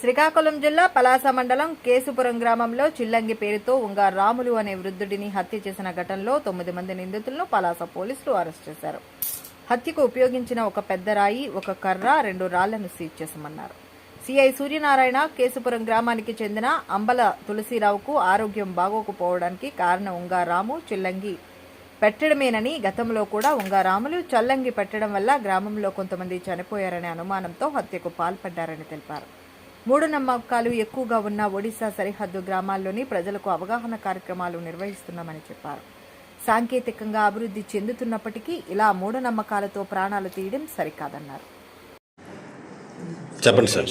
శ్రీకాకుళం జిల్లా పలాస మండలం కేసుపురం గ్రామంలో చిల్లంగి పేరుతో ఉంగా రాములు అనే వృద్ధుడిని హత్య చేసిన ఘటనలో తొమ్మిది మంది నిందితులను పలాస పోలీసులు అరెస్ట్ చేశారు. హత్యకు ఉపయోగించిన ఒక పెద్ద రాయి ఒక కర్ర రెండు రాళ్ళను సీజ్ చేశామన్నారు. సిఐ సూర్యనారాయణ కేసుపురం గ్రామానికి చెందిన అంబల తులసిరావుకు ఆరోగ్యం బాగోకపోవడానికి కారణం ఉంగారాము చిల్లంగి పెట్టడమేనని గతంలో కూడా ఉంగారాములు చల్లంగి పెట్టడం వల్ల గ్రామంలో కొంతమంది చనిపోయారనే అనుమానంతో హత్యకు పాల్పడ్డారని తెలిపారు. మూఢనమ్మకాలు ఎక్కువగా ఉన్న ఒడిశా సరిహద్దు గ్రామాల్లోని ప్రజలకు అవగాహన కార్యక్రమాలు నిర్వహిస్తున్నామని చెప్పారు. సాంకేతికంగా అభివృద్ధి చెందుతున్నప్పటికీ ఇలా మూఢనమ్మకాలతో ప్రాణాలు తీయడం సరికాదన్నారు. చెప్పండి సార్.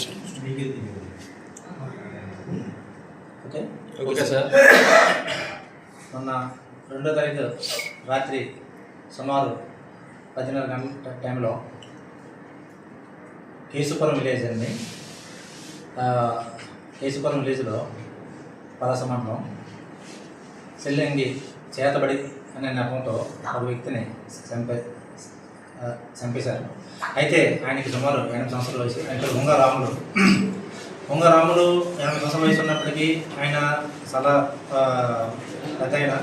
ఓకే. Okay sir. మొన్న రెండో తారీఖు రాత్రి సుమారు పదిన్నర గంటల టైంలో కేసుపురం విలేజ్ అండి. కేసుపురం విలేజ్లో పలాస మండలం చేతబడి అనే నెపంతో ఒక వ్యక్తిని చంపే చంపేశారు. అయితే ఆయనకి సుమారు ఎనిమిది సంవత్సరాల వయసు. అంటే ఉంగరాములు ఉంగరాములు ఎనభై సంవత్సరాల వయసు ఉన్నప్పటికీ ఆయన చాలా పెద్ద ఆయన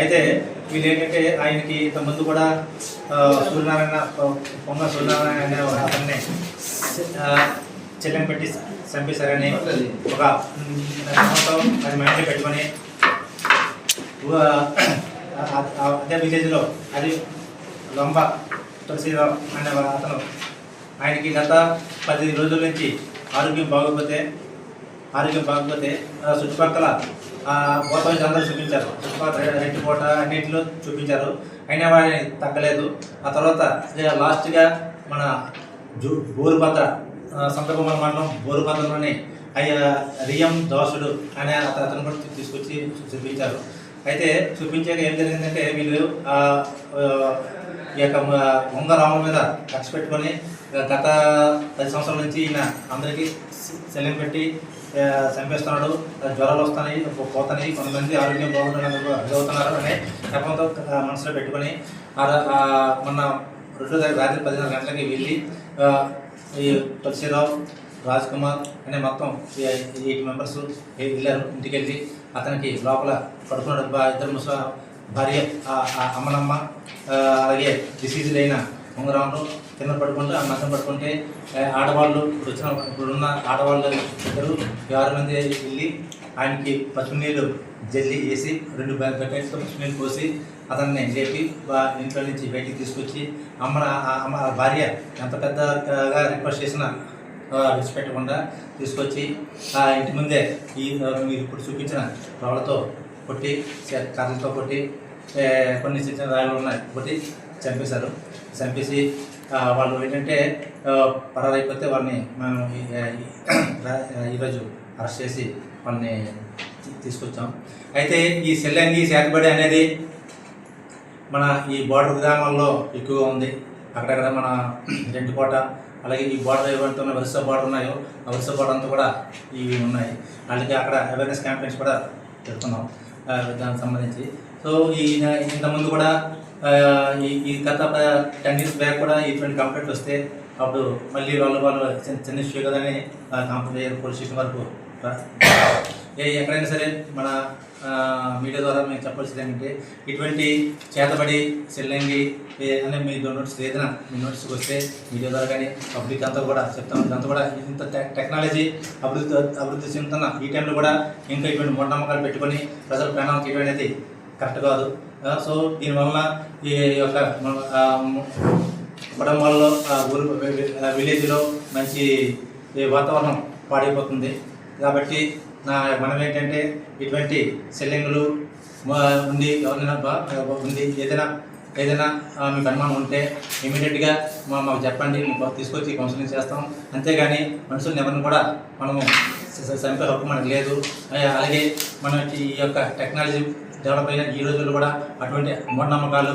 అయితే వీళ్ళు ఏంటంటే ఆయనకి ఇంతకుముందు కూడా సూర్యనారాయణ పొంగ సూర్యనారాయణ అనే ఒక అతన్ని ఆ, చెల్లెం పెట్టి చంపేశారని ఒక అది మైండ్లో పెట్టుకొని ఆ- అదే విలేజ్లో అది లొంబ తులసిరావు అనే అతను ఆయనకి గత పది రోజుల నుంచి ఆరోగ్యం బాగోకపోతే ఆరోగ్యం బాగోకపోతే ఆ చుట్టుపక్కల బోతలు అందరూ చూపించారు. చుట్టుపక్కల రెండు పూట అన్నింటిలో చూపించారు. అయినా వాడిని తగ్గలేదు. ఆ తర్వాత లాస్ట్గా మన జూ బోరుభద్ర సందర్భం మనం మనం బోరుభద్రలోని అయ్య రియం దోసుడు అనే అతను కూడా తీసుకొచ్చి చూపించారు. అయితే చూపించాక ఏం జరిగిందంటే వీళ్ళు ఈ యొక్క ఉంగరామం మీద ఖర్చు పెట్టుకొని గత పది సంవత్సరాల నుంచి ఈయన అందరికీ శల్యం పెట్టి చంపేస్తున్నాడు. జ్వరాలు వస్తున్నాయి పో- పోతున్నాయి కొంతమంది ఆరోగ్యం బాగుంటున్నారు చదువుతున్నారు అనే నెపంతో మనసులో పెట్టుకొని ఆ మొన్న రెండో తారీఖు రాత్రి పదిహేను గంటలకి వెళ్ళి ఈ తులసిరావు రాజ్ కుమార్ అనే మొత్తం ఎయిట్ మెంబర్స్ వెళ్ళారు ఇంటికి వెళ్ళి అతనికి లోపల పడుకున్న ఇద్దరు ముస భార్య అమ్మనమ్మ అలాగే డిసీజ్డ్ అయిన ఉంగరాములు కింద పడుకుంటూ ఆ మధ్య పడుకుంటే ఆడవాళ్ళు ఇప్పుడు వచ్చిన ఇప్పుడున్న ఆడవాళ్ళు ఇద్దరు ఆరు మంది వెళ్ళి ఆయనకి పసునీళ్ళు జల్లి వేసి రెండు బ్యాగ్ బకెట్స్తో పసునీళ్ళు పోసి అతన్ని లేపి బా- ఇంట్లో నుంచి బయటికి తీసుకొచ్చి అమ్మ అమ్మ భార్య ఎంత పెద్దగా రిక్వెస్ట్ చేసినా విడిచిపెట్టకుండా తీసుకొచ్చి ఆ ఇంటి ముందే ఈ మీరు ఇప్పుడు చూపించిన రాళ్ళతో కొట్టి కర్రలతో కొట్టి కొన్ని చిన్న చిన్న రాళ్ళు ఉన్నాయి కొట్టి చంపేశారు. చంపేసి వాళ్ళు ఏంటంటే పరారైపోతే వాళ్ళని మనం ఈరోజు అరెస్ట్ చేసి వాళ్ళని తీసుకొచ్చాం. అయితే ఈ సెల్లంగి శాతబడి అనేది మన ఈ బోర్డర్ గ్రామాల్లో ఎక్కువగా ఉంది. అక్కడక్కడ మన రెండుకోట అలాగే ఈ బోర్డర్ ఏవైతే ఉన్న వరుస బోర్డర్ ఉన్నాయో ఆ వరుస బోర్డర్ అంతా కూడా ఇవి ఉన్నాయి. అలాగే అక్కడ అవేర్నెస్ క్యాంపెయిన్స్ కూడా పెడుతున్నాం దానికి సంబంధించి. సో ఈ ఇంతకుముందు కూడా ఈ ఈ గత టెన్ ఇయర్స్ బ్యాక్ కూడా ఇటువంటి కంప్లైంట్ వస్తే అప్పుడు మళ్ళీ వాళ్ళు వాళ్ళు చిన్న చిన్న ఇష్యూ కదని కంప్లైంట్ పోలీస్ స్టేషన్ వరకు ఎక్కడైనా సరే మన మీడియా ద్వారా మేము చెప్పాల్సింది ఏంటంటే ఇటువంటి చేతబడి సెల్లంగి అనే మీ నోట్స్ ఏదైనా మీ నోట్స్కి వస్తే మీడియా ద్వారా కానీ పబ్లిక్ అంతా కూడా చెప్తాం ఇదంతా కూడా ఇంత టెక్నాలజీ అభివృద్ధి అభివృద్ధి చెందుతున్న ఈ టైంలో కూడా ఇంకా ఇటువంటి మూఢనమ్మకాలు పెట్టుకొని ప్రజల ప్రాణాలకు ఇవ్వడం అనేది కరెక్ట్ కాదు. సో దీనివల్ల ఈ యొక్క మన, కుటుంబాల్లో ఊరు విలేజ్లో మంచి వాతావరణం పాడైపోతుంది. కాబట్టి నా మనం ఏంటంటే ఇటువంటి సెల్లింగ్లు ఉంది ఎవరైనా ఉంది ఏదైనా ఏదైనా మీకు అనుమానం ఉంటే ఇమీడియట్గా మా మాకు చెప్పండి తీసుకొచ్చి కౌన్సిలింగ్ చేస్తాం. అంతేగాని మనుషులను ఎవరిని కూడా మనము చంపే హక్కు మనకు లేదు. అలాగే మన ఈ యొక్క టెక్నాలజీ డెవలప్ అయిన ఈ రోజుల్లో కూడా అటువంటి మూఢనమ్మకాలు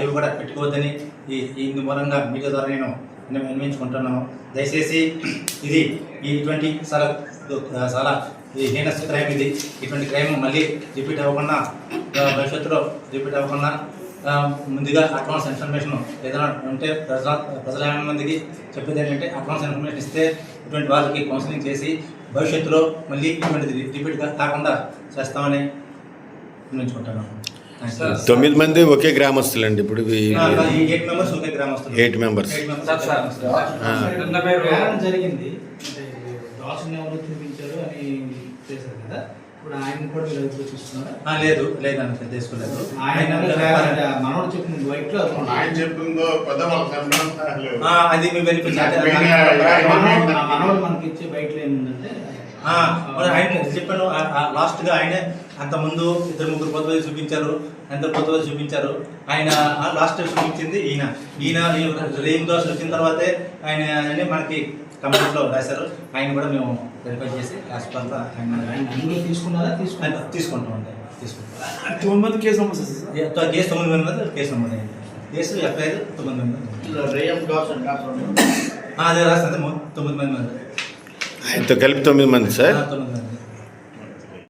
ఏవి కూడా పెట్టుకోవద్దని ఈ ఇందు మూలంగా మీడియా ద్వారా నేను విన్న- విన్నవించుకుంటున్నాను దయచేసి ఇది ఈ ఇటువంటి చాలా చాలా ఇది హీనస్ క్రైమ్ ఇది ఇటువంటి క్రైమ్ మళ్ళీ రిపీట్ అవ్వకుండా భవిష్యత్తులో రిపీట్ అవ్వకుండా ముందుగా అడ్వాన్స్ ఇన్ఫర్మేషన్ ఏదైనా ఉంటే ప్రజల ప్రజల మందికి చెప్పేది ఏంటంటే అడ్వాన్స్ ఇన్ఫర్మేషన్ ఇస్తే ఇటువంటి వాళ్ళకి కౌన్సిలింగ్ చేసి భవిష్యత్తులో మళ్ళీ ఇటువంటిది రిపీట్ కాకుండా చేస్తామని నిర్ణయించుకుంటాను తొమ్మిది మంది ఒకే గ్రామస్తులండి ఇప్పుడు ఈ- ఎయిట్ మెంబర్స్ ఒకే గ్రామస్తులు Eight members. ఎయిట్ మెంబర్స్ జరిగింది అంటే దాసుని ఎవరు చూపించారు అని చేశారు కదా? ఇప్పుడు ఆయన కూడా మీరు అదుపులో చూస్తున్నారా ఆ, లేదు లేదండి తీసుకోలేదు ఆయన మనోడు చెప్పిన వైట్లో ఆయన చెప్పిందో పెద్ద వాళ్ళ సంబంధాలు ఆ, అది మీ మనోడు మనకి ఇచ్చే బయట ఏముందంటే ఆయన చెప్పాను లాస్ట్గా ఆయనే అంత ముందు ఇద్దరు ముగ్గురు పొద్దు చూపించారు అందరు పొద్దు చూపించారు. ఆయన లాస్ట్ చూపించింది ఈయన. ఈయన రేమ్ దోశ వచ్చిన తర్వాతే ఆయన ఆయనే మనకి కంప్యూటర్లో రాశారు. ఆయన కూడా మేము వెరిఫై చేసి లాస్ట్ తర్వాత ఆయన తీసుకున్నారా? ఆయన తీసుకుంటాం అండి. తీసుకుంటాం. తొమ్మిది మంది కేసు నమోదు చేశారు సార్. ఏ- తో- కేసు తొమ్మిది మంది మీద కేసు నమోదు అయింది. కేసు ఎఫ్ఐఆర్ తొమ్మిది మంది అదే రాస్తుంది తొమ్మిది మంది మీద. ఆయనతో కలిపి తొమ్మిది మంది సార్? తొమ్మిది మంది.